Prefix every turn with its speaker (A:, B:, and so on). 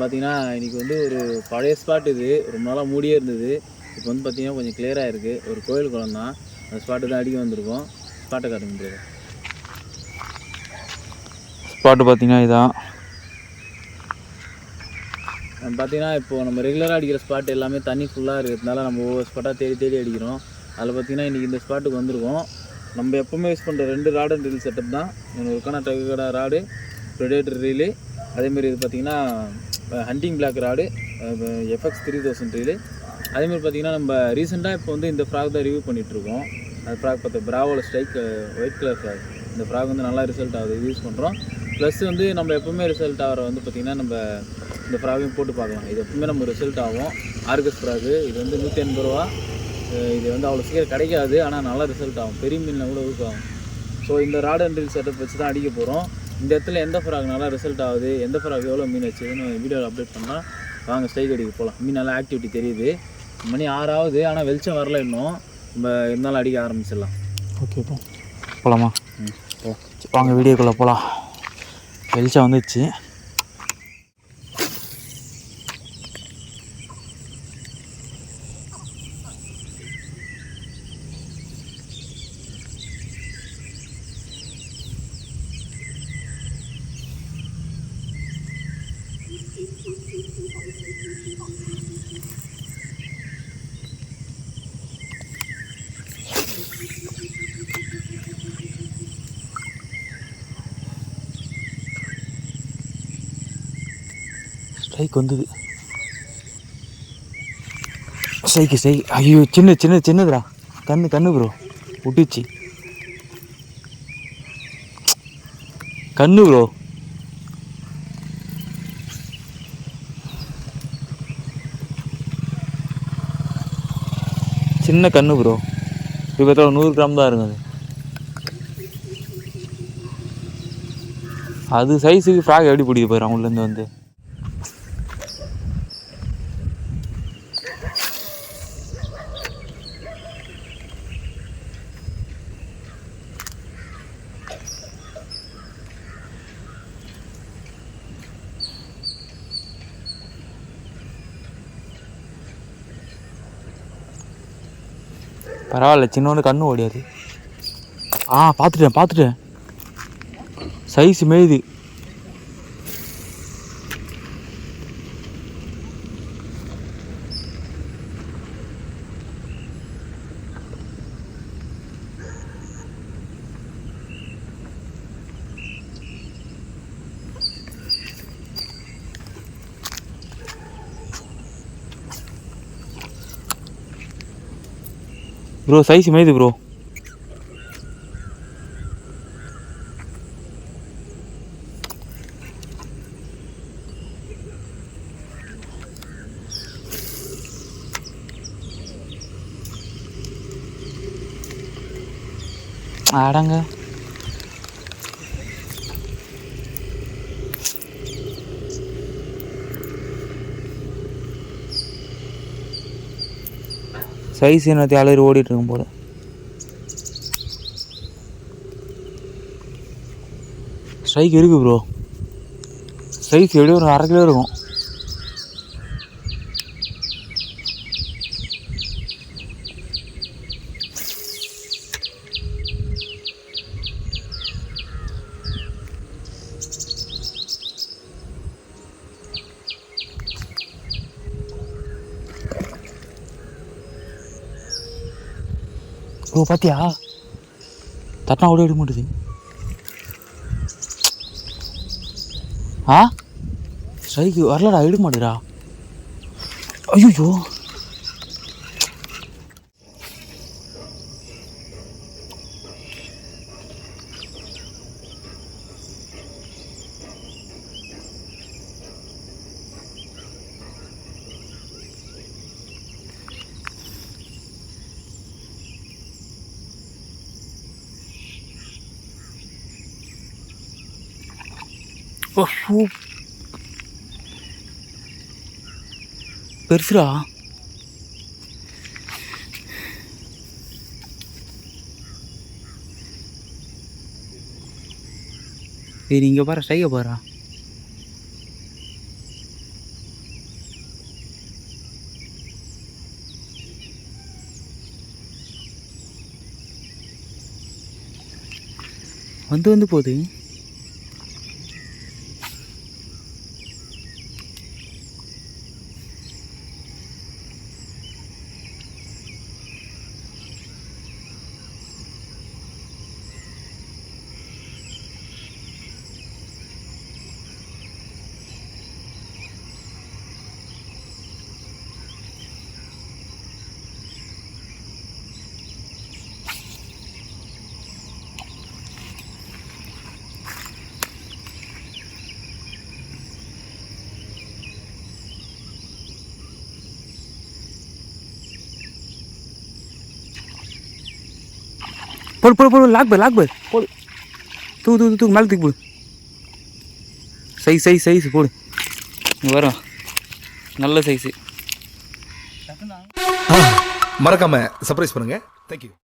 A: பார்த்தீங்கன்னா இன்றைக்கி வந்து ஒரு பழைய ஸ்பாட் இது. ரொம்ப நாளாக மூடியே இருந்தது. இப்போ வந்து பார்த்தீங்கன்னா கொஞ்சம் கிளியராக இருக்குது ஒரு கோயில் குளம் தான். அந்த ஸ்பாட்டு தான் அடிக்க வந்திருக்கோம். ஸ்பாட்டை காட்ட முடியாது ஸ்பாட்டு பார்த்தீங்கன்னா இதான். பார்த்தீங்கன்னா இப்போது நம்ம ரெகுலராக அடிக்கிற ஸ்பாட் எல்லாமே தண்ணி ஃபுல்லாக இருக்கிறதுனால நம்ம ஒவ்வொரு ஸ்பாட்டாக தேடி தேடி அடிக்கிறோம். அதில் பார்த்தீங்கன்னா இன்றைக்கி இந்த ஸ்பாட்டுக்கு வந்திருக்கோம். நம்ம எப்போவுமே யூஸ் பண்ணுற ரெண்டு ராட் அண்ட் ரீல் செட்டப் தான். ஒரு கணா டகுகடா ராடு ப்ரெடேட்டர் ரீலு அதேமாரி இது பார்த்தீங்கன்னா hunting black rod FX three thousand reel அதேமாதிரி பார்த்தீங்கன்னா நம்ம ரீசெண்டாக இப்போ வந்து இந்த ஃப்ராக் தான் ரிவ்யூ பண்ணிகிட்ருக்கோம் அந்த ஃப்ராக் பார்த்தா பிராவோட ஸ்ட்ரைக் ஒயிட் கலர் ஃப்ராக் இந்த ஃப்ராக் வந்து நல்லா ரிசல்ட் ஆகுது யூஸ் பண்ணுறோம் ப்ளஸ் வந்து நம்ம எப்பவுமே ரிசல்ட் ஆகிற வந்து பார்த்திங்கன்னா நம்ம இந்த ஃப்ராகையும் போட்டு பார்க்கலாம். இது எப்பவுமே நம்ம ரிசல்ட் ஆகும். ஆர்கஸ் ஃப்ராகு இது வந்து நூற்றி எண்பது ரூபா. இது வந்து அவ்வளோ சீக்கிரம் கிடைக்காது ஆனால் நல்லா ரிசல்ட் ஆகும். பெரிய மீனில் கூட ஊக்கம் ஆகும். ஸோ இந்த ராட் அண்ட் ரீல் செட்டப் வச்சு தான் அடிக்க போகிறோம் இந்த இடத்துல எந்த ஃப்ராக் நல்லா ரிசல்ட் ஆகுது எந்த ஃப்ராக் எவ்வளோ மீன் வச்சுதுன்னு வீடியோவில் அப்டேட் பண்ணால் வாங்க ஸ்ட்ரைக் அடிக்க போகலாம் மீன் நல்லா ஆக்டிவிட்டி தெரியுது. மணி ஆறாவது ஆனால் வெளிச்சம் வரல இன்னும். நம்ம இருந்தாலும் அடிக்க ஆரம்பிச்சிடலாம்.
B: ஓகே போகலாமா வாங்க வீடியோக்குள்ளே போகலாம் வெளிச்சம் வந்துச்சு. ஸ்ட்ரைக் வந்தது. ஸ்ட்ரைக்கு ஸ்ட்ரைக் ஐயோ சின்ன சின்ன சின்னதுடா. கண்ணு கண்ணு ப்ரோ விட்டுச்சு கண்ணு ப்ரோ சின்ன கண்ணு ப்ரோ இப்போ நூறு கிராம் தான் இருக்குது. அது சைஸுக்கு ஃப்ராக் எப்படி பிடிக்க போயிடும் உள்ளேருந்து வந்து? பரவாயில்ல சின்னவனு கண்ணு ஓடியாது. ஆ பார்த்துட்டேன் பார்த்துட்டேன். சைஸ் மேயுது. ப்ரோ சைஸ் மேயுது ப்ரோ அடங்க. சைஸ் என்னத்தை அலறி ஓடிட்டுருக்கும் இருக்கும் ஸ்ட்ரைக் இருக்குது ப்ரோ சைஸ் எப்படியும் ஒரு அரை கிலோ இருக்கும். ಓ ಪತಿಯಾ? ತಟ್ಟ ಓಡಿ ಓಡಿ ಮುಟ್ಟಿದಿ ಹಾಂ ಸೈಗೆ ಅರ್ಲಡ ಐಡಿ ಮಾಡಿರಾ? ಅಯ್ಯೋ சூப். பெருசுடா. ஏய் நீங்கள் பாரு ஸ்டைக பாரா வந்து வந்து போகுது. போடு லாக் பை லாக் பை போடு தூக்கு தூக்கு தூக்கு மேலே தூக்கி போடு சைஸ் சைஸ் சைஸ் போடு வரும் நல்ல சைஸு
C: மறக்காம சர்ப்ரைஸ் பண்ணுங்க. தேங்க்யூ